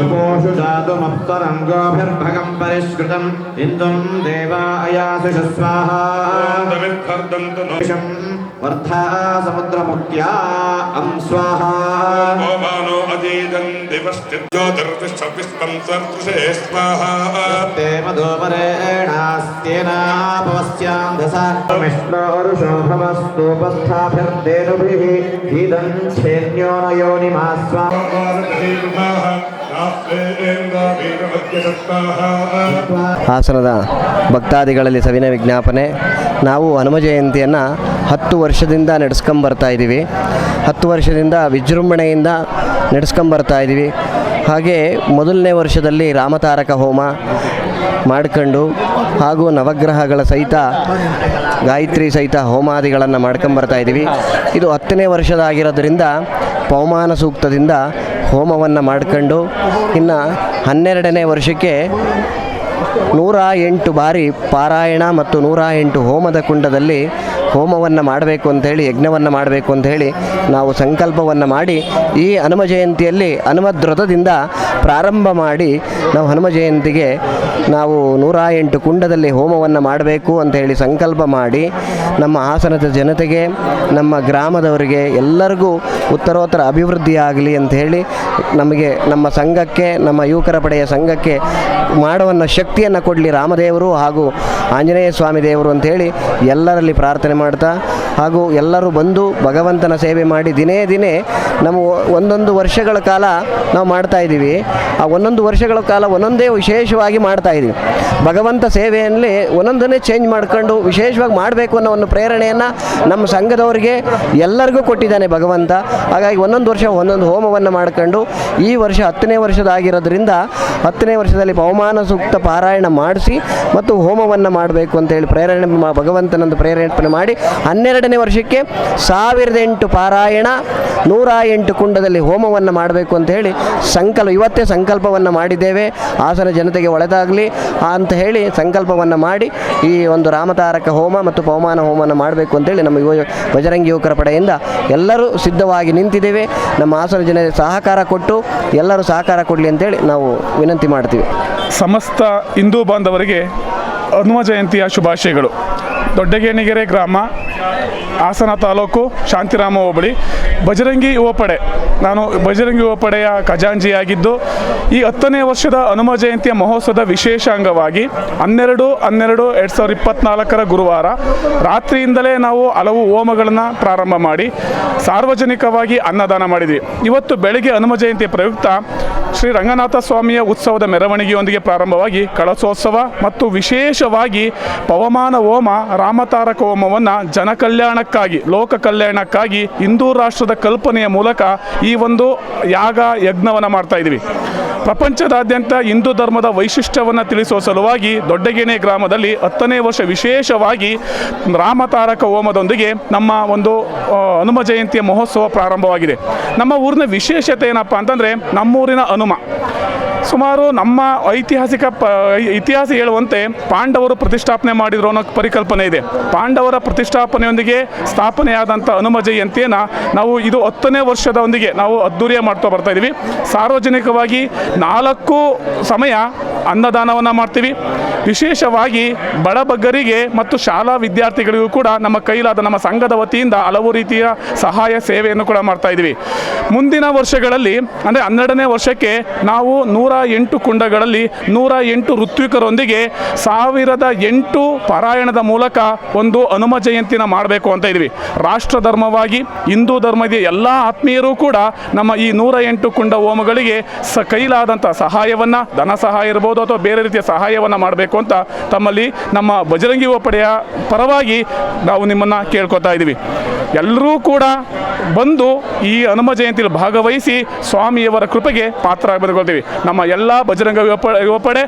उपोषुधातुमप्तरङ्गोभिर्भगम् परिष्कृतम् इन्दुम् देवा अयासिष स्वाहाम् समुद्रमुख्या अं स्वाहा। मानो अजीदन् दिवश्चिद्योतिर्विश्वविश्वं सर्तृषे स्वाहा। इदं छेन्यो न ಹಾಸನದ ಭಕ್ತಾದಿಗಳಲ್ಲಿ ಸವಿನ ವಿಜ್ಞಾಪನೆ. ನಾವು ಹನುಮ ಜಯಂತಿಯನ್ನು ಹತ್ತು ವರ್ಷದಿಂದ ನಡೆಸ್ಕೊಂಬರ್ತಾ ಇದ್ದೀವಿ. ಹತ್ತು ವರ್ಷದಿಂದ ವಿಜೃಂಭಣೆಯಿಂದ ನಡೆಸ್ಕೊಂಬರ್ತಾ ಇದ್ದೀವಿ. ಹಾಗೆ ಮೊದಲನೇ ವರ್ಷದಲ್ಲಿ ರಾಮತಾರಕ ಹೋಮ ಮಾಡ್ಕೊಂಡು ಹಾಗೂ ನವಗ್ರಹಗಳ ಸಹಿತ, ಗಾಯತ್ರಿ ಸಹಿತ ಹೋಮಾದಿಗಳನ್ನು ಮಾಡ್ಕೊಂಬರ್ತಾ ಇದ್ದೀವಿ. ಇದು ಹತ್ತನೇ ವರ್ಷದಾಗಿರೋದ್ರಿಂದ ಪವಮಾನ ಸೂಕ್ತದಿಂದ ಹೋಮವನ್ನು ಮಾಡ್ಕೊಂಡು ಇನ್ನು ಹನ್ನೆರಡನೇ ವರ್ಷಕ್ಕೆ ನೂರ ಎಂಟು ಬಾರಿ ಪಾರಾಯಣ ಮತ್ತು ನೂರ ಎಂಟು ಹೋಮದ ಕುಂಡದಲ್ಲಿ ಹೋಮವನ್ನು ಮಾಡಬೇಕು ಅಂಥೇಳಿ, ಯಜ್ಞವನ್ನು ಮಾಡಬೇಕು ಅಂಥೇಳಿ ನಾವು ಸಂಕಲ್ಪವನ್ನು ಮಾಡಿ ಈ ಹನುಮ ಜಯಂತಿಯಲ್ಲಿ ಹನುಮದ್ರತದಿಂದ ಪ್ರಾರಂಭ ಮಾಡಿ ನಾವು ಹನುಮ ಜಯಂತಿಗೆ ನಾವು ನೂರ ಎಂಟು ಕುಂಡದಲ್ಲಿ ಹೋಮವನ್ನು ಮಾಡಬೇಕು ಅಂತ ಹೇಳಿ ಸಂಕಲ್ಪ ಮಾಡಿ ನಮ್ಮ ಹಾಸನದ ಜನತೆಗೆ, ನಮ್ಮ ಗ್ರಾಮದವರಿಗೆ ಎಲ್ಲರಿಗೂ ಉತ್ತರೋತ್ತರ ಅಭಿವೃದ್ಧಿಯಾಗಲಿ ಅಂತ ಹೇಳಿ ನಮಗೆ ನಮ್ಮ ಸಂಘಕ್ಕೆ, ನಮ್ಮ ಯುವಕರ ಪಡೆಯ ಸಂಘಕ್ಕೆ ಮಾಡುವನ್ನ ಶಕ್ತಿಯನ್ನು ಕೊಡಲಿ ರಾಮದೇವರು ಹಾಗೂ ಆಂಜನೇಯ ಸ್ವಾಮಿ ದೇವರು ಅಂತೇಳಿ ಎಲ್ಲರಲ್ಲಿ ಪ್ರಾರ್ಥನೆ ಮಾಡ್ತಾ ಹಾಗೂ ಎಲ್ಲರೂ ಬಂದು ಭಗವಂತನ ಸೇವೆ ಮಾಡಿ ದಿನೇ ದಿನೇ ನಮ್ಮ ಒಂದೊಂದು ವರ್ಷಗಳ ಕಾಲ ನಾವು ಮಾಡ್ತಾ ಇದ್ದೀವಿ. ಆ ಒಂದೊಂದು ವರ್ಷಗಳ ಕಾಲ ಒಂದೊಂದೇ ವಿಶೇಷವಾಗಿ ಮಾಡ್ತಾ ಇದ್ದೀವಿ. ಭಗವಂತ ಸೇವೆಯಲ್ಲಿ ಒಂದೊಂದನ್ನೇ ಚೇಂಜ್ ಮಾಡ್ಕೊಂಡು ವಿಶೇಷವಾಗಿ ಮಾಡಬೇಕು ಅನ್ನೋ ಒಂದು ಪ್ರೇರಣೆಯನ್ನು ನಮ್ಮ ಸಂಘದವರಿಗೆ ಎಲ್ಲರಿಗೂ ಕೊಟ್ಟಿದ್ದಾನೆ ಭಗವಂತ. ಹಾಗಾಗಿ ಒಂದೊಂದು ವರ್ಷ ಒಂದೊಂದು ಹೋಮವನ್ನು ಮಾಡ್ಕೊಂಡು ಈ ವರ್ಷ ಹತ್ತನೇ ವರ್ಷದಾಗಿರೋದ್ರಿಂದ ಹತ್ತನೇ ವರ್ಷದಲ್ಲಿ ಪವಮಾನ ಸೂಕ್ತ ಪಾರಾಯಣ ಮಾಡಿಸಿ ಮತ್ತು ಹೋಮವನ್ನು ಮಾಡಬೇಕು ಅಂತೇಳಿ ಪ್ರೇರಣೆ ಭಗವಂತನೊಂದು ಪ್ರೇರೇಪಣೆ ಮಾಡಿ ಹನ್ನೆರಡನೇ ವರ್ಷಕ್ಕೆ ಸಾವಿರದ ಎಂಟು ಪಾರಾಯಣ ನೂರ ಎಂಟು ಕುಂಡದಲ್ಲಿ ಹೋಮವನ್ನು ಮಾಡಬೇಕು ಅಂತ ಹೇಳಿ ಸಂಕಲ್ಪ, ಇವತ್ತೇ ಸಂಕಲ್ಪವನ್ನು ಮಾಡಿದ್ದೇವೆ. ಹಾಸನ ಜನತೆಗೆ ಒಳ್ಳೆಯದಾಗಲಿ ಅಂತ ಹೇಳಿ ಸಂಕಲ್ಪವನ್ನು ಮಾಡಿ ಈ ಒಂದು ರಾಮತಾರಕ ಹೋಮ ಮತ್ತು ಪವಮಾನ ಹೋಮವನ್ನು ಮಾಡಬೇಕು ಅಂತೇಳಿ ನಮ್ಮ ಯುವ ಬಜರಂಗಿ ಯುವಕರ ಪಡೆಯಿಂದ ಎಲ್ಲರೂ ಸಿದ್ಧವಾಗಿ ನಿಂತಿದ್ದೇವೆ. ನಮ್ಮ ಹಾಸನ ಜನತೆ ಸಹಕಾರ ಕೊಟ್ಟು ಎಲ್ಲರೂ ಸಹಕಾರ ಕೊಡಲಿ ಅಂತೇಳಿ ನಾವು ವಿನಂತಿ ಮಾಡ್ತೀವಿ. ಸಮಸ್ತ ಹಿಂದೂ ಬಾಂಧವರಿಗೆ ಹನುಮ ಜಯಂತಿಯ ಶುಭಾಶಯಗಳು. ದೊಡ್ಡಗೇಣಿಗೆರೆ ಗ್ರಾಮ ಹಾಸನ ತಾಲೂಕು ಶಾಂತಿರಾಮ ಹೋಬಳಿ. ಬಜರಂಗಿ ಯುವಪಡೆ. ನಾನು ಬಜರಂಗಿ ಯುವಪಡೆಯ ಖಜಾಂಜಿಯಾಗಿದ್ದು ಈ ಹತ್ತನೇ ವರ್ಷದ ಹನುಮ ಜಯಂತಿಯ ಮಹೋತ್ಸವದ ವಿಶೇಷ ಅಂಗವಾಗಿ ಹನ್ನೆರಡು ಹನ್ನೆರಡು, ಎರಡು ಸಾವಿರದ ಇಪ್ಪತ್ನಾಲ್ಕರ ಗುರುವಾರ ರಾತ್ರಿಯಿಂದಲೇ ನಾವು ಹಲವು ಹೋಮಗಳನ್ನು ಪ್ರಾರಂಭ ಮಾಡಿ ಸಾರ್ವಜನಿಕವಾಗಿ ಅನ್ನದಾನ ಮಾಡಿದ್ವಿ. ಇವತ್ತು ಬೆಳಗ್ಗೆ ಹನುಮ ಜಯಂತಿ ಪ್ರಯುಕ್ತ ಶ್ರೀ ರಂಗನಾಥ ಸ್ವಾಮಿಯ ಉತ್ಸವದ ಮೆರವಣಿಗೆಯೊಂದಿಗೆ ಪ್ರಾರಂಭವಾಗಿ ಕಳಸೋತ್ಸವ ಮತ್ತು ವಿಶೇಷವಾಗಿ ಪವಮಾನ ಹೋಮ, ರಾಮತಾರಕ ಹೋಮವನ್ನು ಜನಕಲ್ಯಾಣಕ್ಕಾಗಿ ಲೋಕ ಕಲ್ಯಾಣಕ್ಕಾಗಿ ಹಿಂದೂ ರಾಷ್ಟ್ರದ ಕಲ್ಪನೆಯ ಮೂಲಕ ಈ ಒಂದು ಯಾಗ ಯಜ್ಞವನ್ನು ಮಾಡ್ತಾ ಇದ್ದೀವಿ. ಪ್ರಪಂಚದಾದ್ಯಂತ ಹಿಂದೂ ಧರ್ಮದ ವೈಶಿಷ್ಟ್ಯವನ್ನು ತಿಳಿಸುವ ಸಲುವಾಗಿ ದೊಡ್ಡಗೇಣೆ ಗ್ರಾಮದಲ್ಲಿ ಹತ್ತನೇ ವರ್ಷ ವಿಶೇಷವಾಗಿ ರಾಮತಾರಕ ಹೋಮದೊಂದಿಗೆ ನಮ್ಮ ಒಂದು ಹನುಮ ಜಯಂತಿಯ ಮಹೋತ್ಸವ ಪ್ರಾರಂಭವಾಗಿದೆ. ನಮ್ಮ ಊರಿನ ವಿಶೇಷತೆ ಏನಪ್ಪ ಅಂತಂದರೆ ನಮ್ಮೂರಿನ ಹನುಮ. ಸುಮಾರು ನಮ್ಮ ಐತಿಹಾಸಿಕ ಇತಿಹಾಸ ಹೇಳುವಂತೆ ಪಾಂಡವರು ಪ್ರತಿಷ್ಠಾಪನೆ ಮಾಡಿದ್ರು ಅನ್ನೋ ಪರಿಕಲ್ಪನೆ ಇದೆ. ಪಾಂಡವರ ಪ್ರತಿಷ್ಠಾಪನೆಯೊಂದಿಗೆ ಸ್ಥಾಪನೆಯಾದಂಥ ಹನುಮ ಜಯಂತಿಯನ್ನು ನಾವು ಇದು ಹತ್ತನೇ ವರ್ಷದೊಂದಿಗೆ ನಾವು ಅದ್ದೂರಿಯ ಮಾಡ್ತಾ ಬರ್ತಾ ಇದ್ದೀವಿ ಸಾರ್ವಜನಿಕವಾಗಿ ನಾಲ್ಕು ಸಮಯ ಅನ್ನದಾನವನ್ನು ಮಾಡ್ತೀವಿ. ವಿಶೇಷವಾಗಿ ಬಡಬಗ್ಗರಿಗೆ ಮತ್ತು ಶಾಲಾ ವಿದ್ಯಾರ್ಥಿಗಳಿಗೂ ಕೂಡ ನಮ್ಮ ಕೈಲಾದ ನಮ್ಮ ಸಂಘದ ವತಿಯಿಂದ ಹಲವು ರೀತಿಯ ಸಹಾಯ, ಸೇವೆಯನ್ನು ಕೂಡ ಮಾಡ್ತಾ ಇದ್ದೀವಿ. ಮುಂದಿನ ವರ್ಷಗಳಲ್ಲಿ, ಅಂದರೆ ಹನ್ನೆರಡನೇ ವರ್ಷಕ್ಕೆ ನಾವು ನೂರ ಎಂಟು ಕುಂಡಗಳಲ್ಲಿ ನೂರ ಎಂಟು ಋತ್ವಿಕರೊಂದಿಗೆ ಸಾವಿರದ ಎಂಟು ಪಾರಾಯಣದ ಮೂಲಕ ಒಂದು ಹನುಮ ಜಯಂತಿನ ಮಾಡಬೇಕು ಅಂತ ಇದ್ವಿ ರಾಷ್ಟ್ರ ಧರ್ಮವಾಗಿ, ಹಿಂದೂ ಧರ್ಮದ ಎಲ್ಲ ಆತ್ಮೀಯರು ಕೂಡ ನಮ್ಮ ಈ ನೂರ ಎಂಟು ಕುಂಡ ಹೋಮಗಳಿಗೆ ಸ ಕೈಲಾದಂಥ ಸಹಾಯವನ್ನು, ಧನ ಸಹಾಯ ಇರ್ಬೋದು ಮಾಡ್ಬೋದು ಅಥವಾ ಬೇರೆ ರೀತಿಯ ಸಹಾಯವನ್ನು ಮಾಡಬೇಕು ಅಂತ ತಮ್ಮಲ್ಲಿ ನಮ್ಮ ಬಜರಂಗಿ ಓಪಡೆಯ ಪರವಾಗಿ ನಾವು ನಿಮ್ಮನ್ನು ಕೇಳ್ಕೊತಾ ಇದ್ದೀವಿ ಎಲ್ಲರೂ ಕೂಡ ಬಂದು ಈ ಹನುಮ ಜಯಂತಿಯಲ್ಲಿ ಭಾಗವಹಿಸಿ ಸ್ವಾಮಿಯವರ ಕೃಪೆಗೆ ಪಾತ್ರ ಬಂದುಕೊಳ್ತೀವಿ ನಮ್ಮ ಎಲ್ಲ ಬಜರಂಗ ಯುವಪಡೆ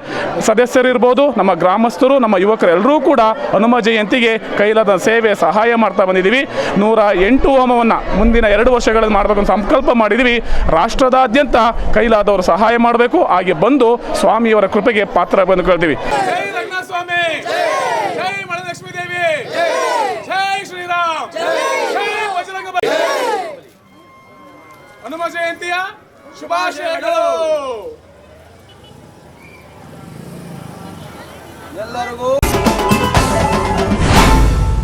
ಸದಸ್ಯರು ಸದಸ್ಯರಿರ್ಬೋದು ನಮ್ಮ ಗ್ರಾಮಸ್ಥರು, ನಮ್ಮ ಯುವಕರೆಲ್ಲರೂ ಕೂಡ ಹನುಮ ಜಯಂತಿಗೆ ಕೈಲಾದ ಸೇವೆ, ಸಹಾಯ ಮಾಡ್ತಾ ಬಂದಿದ್ದೀವಿ ನೂರ ಎಂಟು ಹೋಮವನ್ನು ಮುಂದಿನ ಎರಡು ವರ್ಷಗಳಲ್ಲಿ ಮಾಡಬೇಕು ಸಂಕಲ್ಪ ಮಾಡಿದ್ದೀವಿ ರಾಷ್ಟ್ರದಾದ್ಯಂತ ಕೈಲಾದವರು ಸಹಾಯ ಮಾಡಬೇಕು. ಹಾಗೆ ಬಂದು ಸ್ವಾಮಿಯವರ ಕೃಪೆಗೆ ಪಾತ್ರ ಬಂದುಕೊಳ್ತೀವಿ ಜೈ ರಂಗಸ್ವಾಮಿ! ಜೈ ಮಹಾಲಕ್ಷ್ಮೀ ದೇವಿ! ಜೈ ಶ್ರೀರಾಮ್! ಜೈ ಬಜರಂಗ ಬಲಿ. ಹನುಮ ಜಯಂತಿಯ ಶುಭಾಶಯಗಳು ಎಲ್ಲರಿಗೂ